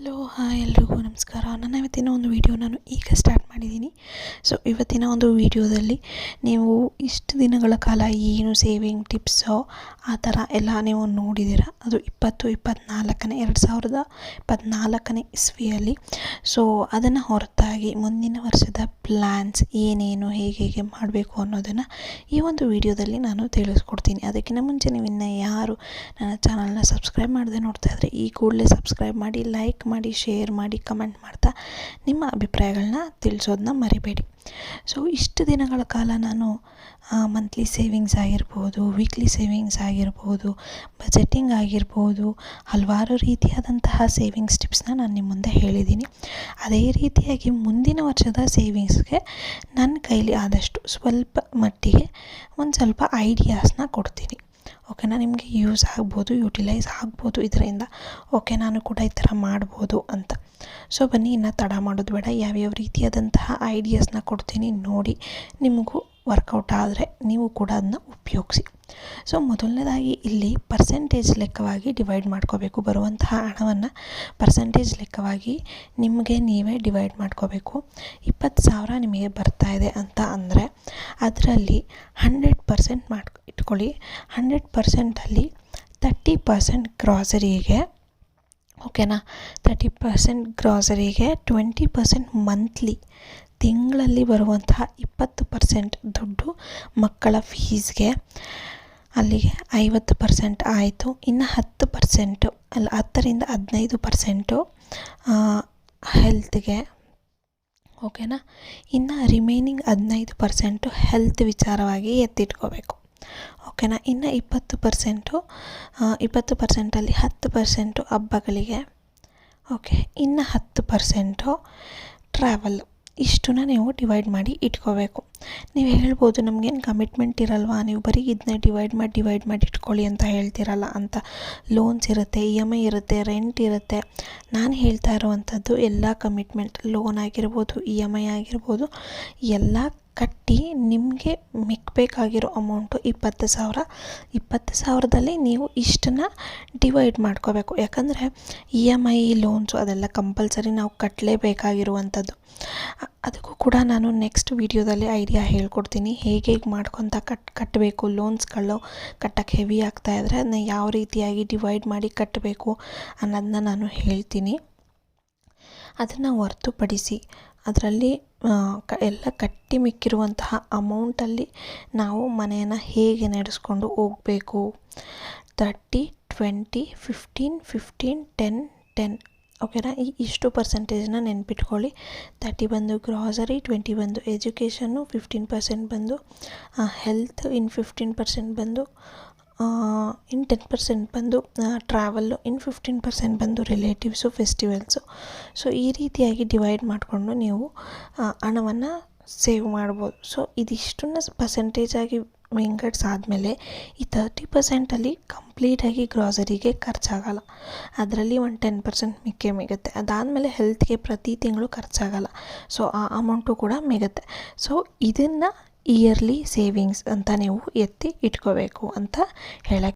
Hello, hi ಎಲ್ರಿಗೂ ನಮಸ್ಕಾರ. ನನ್ನ ಇವತ್ತಿನ ಒಂದು ವಿಡಿಯೋ ನಾನು ಈಗ ಸ್ಟಾರ್ಟ್ ಮಾಡಿದ್ದೀನಿ. ಸೊ ಇವತ್ತಿನ ಒಂದು ವಿಡಿಯೋದಲ್ಲಿ ನೀವು ಇಷ್ಟು ದಿನಗಳ ಕಾಲ ಏನು ಸೇವಿಂಗ್ ಟಿಪ್ಸೋ ಆ ಥರ ಎಲ್ಲ ನೀವು ನೋಡಿದ್ದೀರ? ಅದು ಇಪ್ಪತ್ತು ಇಪ್ಪತ್ತ್ನಾಲ್ಕನೇ ಎರಡು ಸಾವಿರದ ಇಪ್ಪತ್ತ್ನಾಲ್ಕನೇ ಇಸ್ವಿಯಲ್ಲಿ. ಸೊ ಅದನ್ನು ಹೊರತಾಗಿ ಮುಂದಿನ ವರ್ಷದ ಪ್ಲ್ಯಾನ್ಸ್ ಏನೇನು, ಹೇಗೆ ಹೇಗೆ ಮಾಡಬೇಕು ಅನ್ನೋದನ್ನು ಈ ಒಂದು ವಿಡಿಯೋದಲ್ಲಿ ನಾನು ತಿಳಿಸ್ಕೊಡ್ತೀನಿ. ಅದಕ್ಕಿಂತ ಮುಂಚೆ ನೀವು ಇನ್ನು ಯಾರು ನನ್ನ ಚಾನಲ್ನ ಸಬ್ಸ್ಕ್ರೈಬ್ ಮಾಡದೆ ನೋಡ್ತಾ ಇದ್ದರೆ ಈ ಕೂಡಲೇ ಸಬ್ಸ್ಕ್ರೈಬ್ ಮಾಡಿ ಲೈಕ್ ಮಾಡಿ ಶೇರ್ ಮಾಡಿ ಕಮೆಂಟ್ ಮಾಡ್ತಾ ನಿಮ್ಮ ಅಭಿಪ್ರಾಯಗಳನ್ನ ತಿಳಿಸೋದನ್ನ ಮರಿಬೇಡಿ. ಸೊ ಇಷ್ಟು ದಿನಗಳ ಕಾಲ ನಾನು ಮಂತ್ಲಿ ಸೇವಿಂಗ್ಸ್ ಆಗಿರ್ಬೋದು ವೀಕ್ಲಿ ಸೇವಿಂಗ್ಸ್ ಆಗಿರ್ಬೋದು ಬಜೆಟಿಂಗ್ ಆಗಿರ್ಬೋದು, ಹಲವಾರು ರೀತಿಯಾದಂತಹ ಸೇವಿಂಗ್ಸ್ ಟಿಪ್ಸ್ನ ನಾನು ನಿಮ್ಮ ಮುಂದೆ ಹೇಳಿದ್ದೀನಿ. ಅದೇ ರೀತಿಯಾಗಿ ಮುಂದಿನ ವರ್ಷದ ಸೇವಿಂಗ್ಸ್ಗೆ ನನ್ನ ಕೈಲಿ ಆದಷ್ಟು ಸ್ವಲ್ಪ ಮಟ್ಟಿಗೆ ಒಂದು ಸ್ವಲ್ಪ ಐಡಿಯಾಸ್ನ ಕೊಡ್ತೀನಿ. ಓಕೆನಾ ನಿಮಗೆ ಯೂಸ್ ಆಗ್ಬೋದು ಯುಟಿಲೈಸ್ ಆಗ್ಬೋದು ಇದರಿಂದ. ಓಕೆ ನಾನು ಕೂಡ ಈ ಥರ ಮಾಡ್ಬೋದು ಅಂತ. ಸೊ ಬನ್ನಿ, ಇನ್ನು ತಡ ಮಾಡೋದು ಬೇಡ. ಯಾವ್ಯಾವ ರೀತಿಯಾದಂತಹ ಐಡಿಯಾಸ್ನ ಕೊಡ್ತೀನಿ ನೋಡಿ, ನಿಮಗೂ ವರ್ಕೌಟ್ ಆದರೆ ನೀವು ಕೂಡ ಅದನ್ನ ಉಪಯೋಗಿಸಿ. ಸೊ ಮೊದಲನೇದಾಗಿ ಇಲ್ಲಿ ಪರ್ಸೆಂಟೇಜ್ ಲೆಕ್ಕವಾಗಿ ಡಿವೈಡ್ ಮಾಡ್ಕೋಬೇಕು. ಬರುವಂತಹ ಹಣವನ್ನು ಪರ್ಸೆಂಟೇಜ್ ಲೆಕ್ಕವಾಗಿ ನಿಮಗೆ ನೀವೇ ಡಿವೈಡ್ ಮಾಡ್ಕೋಬೇಕು. ಇಪ್ಪತ್ತು ಸಾವಿರ ನಿಮಗೆ ಬರ್ತಾ ಇದೆ ಅಂತ ಅಂದರೆ ಅದರಲ್ಲಿ ಹಂಡ್ರೆಡ್ ಪರ್ಸೆಂಟ್ ಮಾಡಿ ಇಟ್ಕೊಳ್ಳಿ. ಹಂಡ್ರೆಡ್ ಪರ್ಸೆಂಟಲ್ಲಿ ತರ್ಟಿ ಪರ್ಸೆಂಟ್ ಗ್ರಾಸರಿಗೆ ಓಕೆನಾ ತರ್ಟಿ ಪರ್ಸೆಂಟ್ ಗ್ರಾಸರಿಗೆ ಟ್ವೆಂಟಿ ಪರ್ಸೆಂಟ್ ಮಂತ್ಲಿ ತಿಂಗಳಲ್ಲಿ ಬರುವಂತಹ ಇಪ್ಪತ್ತು ಪರ್ಸೆಂಟ್ ದುಡ್ಡು ಮಕ್ಕಳ ಫೀಸ್ಗೆ ಅಲ್ಲಿಗೆ ಐವತ್ತು ಪರ್ಸೆಂಟ್ ಆಯಿತು. ಇನ್ನು ಹತ್ತು ಪರ್ಸೆಂಟು ಅಲ್ಲಿ ಹತ್ತರಿಂದ ಹದಿನೈದು ಪರ್ಸೆಂಟು ಹೆಲ್ತ್ಗೆ ಓಕೆನಾ ಇನ್ನು ರಿಮೈನಿಂಗ್ ಹದಿನೈದು ಪರ್ಸೆಂಟು ಹೆಲ್ತ್ ವಿಚಾರವಾಗಿ ಎತ್ತಿಟ್ಕೋಬೇಕು. ಓಕೆನಾ ಇನ್ನು ಇಪ್ಪತ್ತು ಪರ್ಸೆಂಟು ಇಪ್ಪತ್ತು ಪರ್ಸೆಂಟಲ್ಲಿ ಹತ್ತು ಪರ್ಸೆಂಟು ಹಬ್ಬಗಳಿಗೆ. ಓಕೆ ಇನ್ನು ಹತ್ತು ಪರ್ಸೆಂಟು ಟ್ರಾವೆಲ್ ಇಷ್ಟನ್ನ ನೀವು ಡಿವೈಡ್ ಮಾಡಿ ಇಟ್ಕೋಬೇಕು. ನೀವು ಹೇಳ್ಬೋದು ನಮಗೇನು ಕಮಿಟ್ಮೆಂಟ್ ಇರಲ್ವಾ? ನೀವು ಬರೀ ಇದನ್ನ ಡಿವೈಡ್ ಮಾಡಿ ಡಿವೈಡ್ ಮಾಡಿ ಇಟ್ಕೊಳ್ಳಿ ಅಂತ ಹೇಳ್ತಿರಲ್ಲ. ಅಂತ ಲೋನ್ಸ್ ಇರುತ್ತೆ ಇ ಎಂ ಐ ಇರುತ್ತೆ ರೆಂಟ್ ಇರುತ್ತೆ. ನಾನು ಹೇಳ್ತಾ ಇರುವಂಥದ್ದು ಎಲ್ಲ ಕಮಿಟ್ಮೆಂಟ್ ಲೋನ್ ಆಗಿರ್ಬೋದು ಇ ಎಂ ಐ ಆಗಿರ್ಬೋದು, ಎಲ್ಲ ಕಟ್ಟಿ ನಿಮಗೆ ಮಿಕ್ಕಬೇಕಾಗಿರೋ ಅಮೌಂಟು ಇಪ್ಪತ್ತು ಸಾವಿರ. ಇಪ್ಪತ್ತು ಸಾವಿರದಲ್ಲಿ ನೀವು ಇಷ್ಟನ್ನು ಡಿವೈಡ್ ಮಾಡ್ಕೋಬೇಕು. ಯಾಕಂದರೆ ಇ ಎಂ ಐ, ಲೋನ್ಸು ಅದೆಲ್ಲ ಕಂಪಲ್ಸರಿ ನಾವು ಕಟ್ಟಲೇಬೇಕಾಗಿರುವಂಥದ್ದು ಅದಕ್ಕೂ ಕೂಡ ನಾನು ನೆಕ್ಸ್ಟ್ ವೀಡಿಯೋದಲ್ಲಿ ಐಡಿಯಾ ಹೇಳ್ಕೊಡ್ತೀನಿ. ಹೇಗೆ ಹೇಗೆ ಮಾಡ್ಕೊತ ಕಟ್, ಕಟ್ಟಬೇಕು, ಲೋನ್ಸ್ಗಳು ಕಟ್ಟಕ್ಕೆ ಹೆವಿ ಆಗ್ತಾ ಇದ್ದರೆ ಅದನ್ನ ಯಾವ ರೀತಿಯಾಗಿ ಡಿವೈಡ್ ಮಾಡಿ ಕಟ್ಟಬೇಕು ಅನ್ನೋದನ್ನ ನಾನು ಹೇಳ್ತೀನಿ. ಅದನ್ನು ಹೊರ್ತುಪಡಿಸಿ, ಅದರಲ್ಲಿ ಕ, ಎಲ್ಲ ಕಟ್ಟಿ ಮಿಕ್ಕಿರುವಂತಹ ಅಮೌಂಟಲ್ಲಿ ನಾವು ಮನೆಯನ್ನು ಹೇಗೆ ನಡೆಸ್ಕೊಂಡು ಹೋಗಬೇಕು? Thirty twenty fifteen fifteen ten ten ಓಕೆನಾ ಈ ಇಷ್ಟು ಪರ್ಸೆಂಟೇಜ್ನ ನೆನ್ಪಿಟ್ಕೊಳ್ಳಿ. ತರ್ಟಿ ಬಂದು ಗ್ರಾಸರಿ ಟ್ವೆಂಟಿ ಬಂದು ಎಜುಕೇಷನ್ನು ಫಿಫ್ಟೀನ್ ಪರ್ಸೆಂಟ್ ಬಂದು ಹೆಲ್ತ್ ಇನ್ ಫಿಫ್ಟೀನ್ ಪರ್ಸೆಂಟ್ ಬಂದು ಇನ್ನು ಟೆನ್ ಪರ್ಸೆಂಟ್ ಬಂದು ಟ್ರಾವೆಲ್ಲು ಇನ್ನು ಫಿಫ್ಟೀನ್ ಪರ್ಸೆಂಟ್ ಬಂದು ರಿಲೇಟಿವ್ಸು ಫೆಸ್ಟಿವಲ್ಸು ಸೊ ಈ ರೀತಿಯಾಗಿ ಡಿವೈಡ್ ಮಾಡಿಕೊಂಡು ನೀವು ಹಣವನ್ನು ಸೇವ್ ಮಾಡ್ಬೋದು. ಸೊ ಇದಿಷ್ಟನ್ನು ಪರ್ಸೆಂಟೇಜಾಗಿ ಆದಮೇಲೆ ಈ ತರ್ಟಿ ಪರ್ಸೆಂಟಲ್ಲಿ ಕಂಪ್ಲೀಟಾಗಿ ಗ್ರಾಸರಿಗೆ ಖರ್ಚಾಗಲ್ಲ. ಅದರಲ್ಲಿ ಒಂದು ಟೆನ್ ಪರ್ಸೆಂಟ್ ಮಿಕ್ಕೇ ಮಿಗುತ್ತೆ. ಅದಾದಮೇಲೆ ಹೆಲ್ತ್ಗೆ ಪ್ರತಿ ತಿಂಗಳು ಖರ್ಚಾಗಲ್ಲ. ಸೊ ಆ ಅಮೌಂಟು ಕೂಡ ಮಿಗುತ್ತೆ. ಸೊ ಇದನ್ನು ಇಯರ್ಲಿ ಸೇವಿಂಗ್ಸ್ ಅಂತ ನೀವು ಎತ್ತಿ ಇಟ್ಕೋಬೇಕು ಅಂತ ಹೇಳಕ್ಕೆ